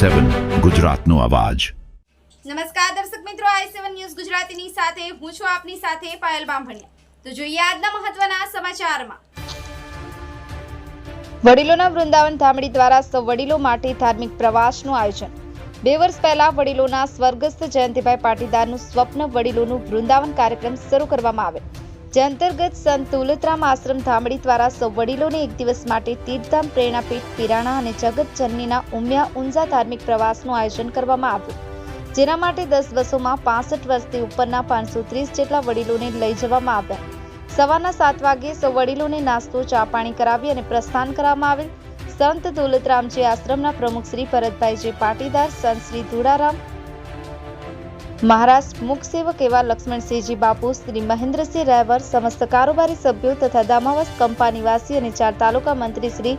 સેવન ગુજરાતનો અવાજ. નમસ્કાર દર્શક મિત્રો, આઈ સેવન ન્યૂઝ ગુજરાતીની સાથે હું છું આપની સાથે પાયલ બામભણિયા. તો જોઈએ આજના મહત્વના સમાચારમાં. વડીલોના વૃંદાવન ધામડી દ્વારા સૌ વડીલો માટે ધાર્મિક પ્રવાસનું આયોજન. બે વર્ષ પહેલા વડીલોના સ્વર્ગસ્થ જયંતિભાઈ પાટીદારનું સ્વપ્ન વડીલોનું વૃંદાવન કાર્યક્રમ શરૂ કરવામાં આવે જે અંતર્ગત સંત તુલતરામ આશ્રમ ધામડી દ્વારા સૌ વડીલોને એક દિવસ માટે તીર્થધામ, પ્રેરણાપીઠ, પિરાણા અને જગત જનનીના ઉમિયા ઊંઝા ધાર્મિક પ્રવાસનું આયોજન કરવામાં આવ્યું. જેના માટે દસ બસોમાં પાસઠ વર્ષથી ઉપરના પાંચસો ત્રીસ જેટલા વડીલોને લઈ જવામાં આવ્યા. સવારના સાત વાગ્યે સૌ વડીલોને નાસ્તો, ચા પાણી કરાવી અને પ્રસ્થાન કરવામાં આવેલ. સંત દોલતરામજી આશ્રમના પ્રમુખ શ્રી ભરતભાઈજી પાટીદાર, સંત શ્રી ધુડારામ મહારાષ્ટ્ર મુખ સેવક એવા લક્ષ્મણસિંહજી બાપુ શ્રી મહેન્દ્રસિંહ રાયવર સમસ્ત કારોબારી સભ્યો તથા દામાવસ કંપા નિવાસી અને ચાર તાલુકા મંત્રી શ્રી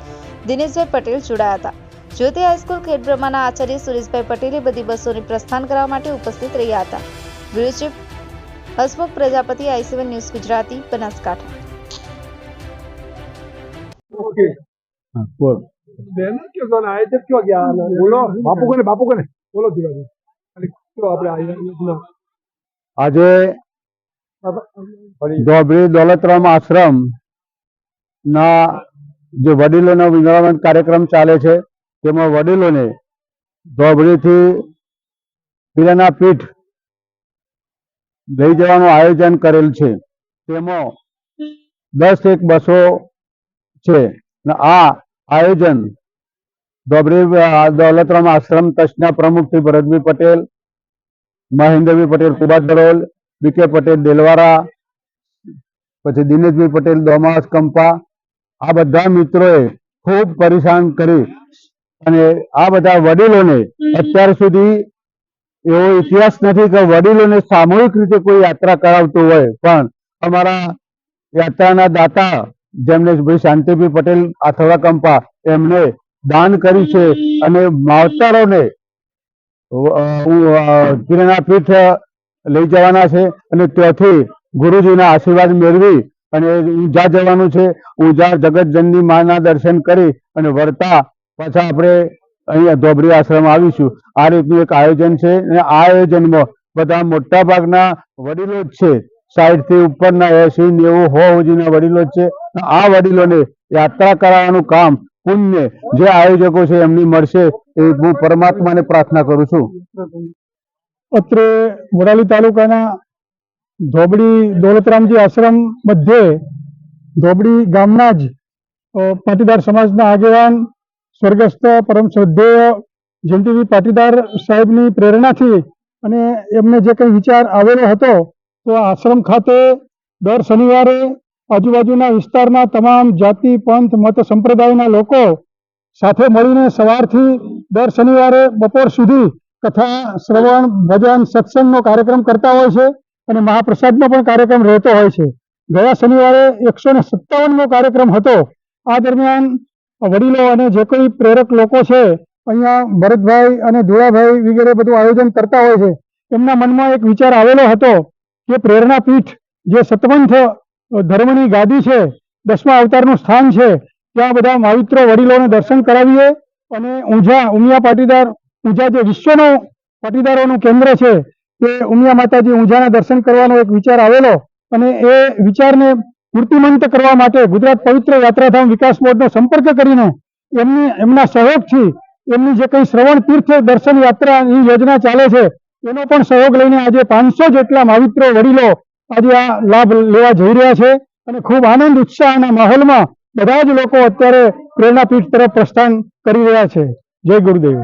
દિનેશભાઈ પટેલ જોડાયા હતા. જ્યોતિ હાઈસ્કૂલ ખેડબ્રહ્માના આચાર્ય સુરેશભાઈ પટેલે બધી બસોને પ્રસ્થાન કરવા માટે ઉપસ્થિત રહ્યા હતા. Bureau chief Hasmukh Prajapati I News Gujarati Banaskantha. Okay हाँ बोल देना क्यों जाना है जब क्यों गया बोलो बापू को ने बापू આજે ધોબરી દોલતરામ આશ્રમ ના જે વડીલોનો વિંગડાવન કાર્યક્રમ ચાલે છે તેમાં વડીલોને ધોબરીથી પીલાના પીઠ લઈ જવાનું આયોજન કરેલ છે. તેમાં દસ એક બસો છે. આ આયોજન ધોબરી દોલતરામ આશ્રમ ટ્રસ્ટના પ્રમુખ શ્રી ભરતભાઈ પટેલ મહેન્દ્રભાઈ પટેલ કુબાદરોલ બીકે પટેલ દેલવારા પછી દિનેશભાઈ પટેલ દોમાસ કંપા આ બધા મિત્રોએ ખૂબ પરેશાન કરી અને આ બધા વડીલોને અત્યાર સુધી એવો ઇતિહાસ નથી કે વડીલોને સામૂહિક રીતે કોઈ યાત્રા કરાવતું હોય પણ અમારા યાત્રાના દાતા જેમને ભાઈ શાંતિભાઈ પટેલ આથવા કંપા એમને દાન કર્યું છે અને માવતરોને કિરણા પીઠ લઈ જવાના છે અને ત્યાંથી ગુરુજીના આશીર્વાદ મેળવી અને ઊંઝા જવાનું છે ઊંઝા જગતજનની માના દર્શન કરી અને વળતા પાછા આપણે અહીંયા ધોબરી આશ્રમ આવીશું આ રીતનું એક આયોજન છે અને આ આયોજનમાં બધા મોટા ભાગના વડીલો જ છે સાઈઠથી ઉપરના એસી નેવું સો સુધીના વડીલો જ છે આ વડીલોને યાત્રા કરાવવાનું કામ પુણ્ય જે આયોજકો છે એમની મળશે એ હું પરમાત્માને પ્રાર્થના કરું છું. અત્રે વડાલી તાલુકાના ધોબડી દોલતરામજી આશ્રમ મધ્યે ધોબડી ગામના જ પાટીદાર સમાજના આગેવાન, સ્વર્ગસ્થ, પરમ શ્રદ્ધેય જયંતિભાઈ પાટીદાર સાહેબની પ્રેરણાથી અને એમને જે કંઈ વિચાર આવેલો હતો, તો આશ્રમ ખાતે દર શનિવારે આજુબાજુના વિસ્તારના તમામ જાતિ, પંથ, મત, સંપ્રદાયના લોકો સાથે મળીને સવારથી દર શનિવારે બપોર સુધી કથા, શ્રવણ, ભજન, સત્સંગનો કાર્યક્રમ કરતા હોય છે અને મહાપ્રસાદનો પણ કાર્યક્રમ રહેતો હોય છે. ગયા શનિવારે એકસો ને સત્તાવનનો કાર્યક્રમ હતો. આ દરમિયાન વડીલો અને જે કોઈ પ્રેરક લોકો છે, અહીંયા ભરતભાઈ અને ધુળાભાઈ વગેરે બધું આયોજન કરતા હોય છે. એમના મનમાં એક વિચાર આવેલો હતો કે પ્રેરણા પીઠ જે સતપંથ ધર્મની ગાદી છે, દસમા અવતારનું સ્થાન છે, ત્યાં બધા માવિત્રો વડીલોને દર્શન કરાવીએ અને ઊંઝા ઉમિયા પાટીદાર, ઊંઝા જે વિશ્વનું પાટીદારોનું કેન્દ્ર છે તે ઉમિયા માતાજી ઊંઝાના દર્શન કરવાનો એક વિચાર આવેલો અને એ વિચારને મૂર્તિમંત કરવા માટે ગુજરાત પવિત્ર યાત્રાધામ વિકાસ બોર્ડનો સંપર્ક કરીને એમની, એમના સહયોગથી એમની જે કંઈ શ્રવણ તીર્થ દર્શન યાત્રાની યોજના ચાલે છે, એનો પણ સહયોગ લઈને આજે પાંચસો જેટલા માવિત્રો વડીલો આજે આ લાભ લેવા જઈ રહ્યા છે અને ખૂબ આનંદ ઉત્સાહના માહોલમાં બધા જ લોકો અત્યારે પ્રેરણાપીઠ તરફ પ્રસ્થાન કરી રહ્યા છે. જય ગુરુદેવ.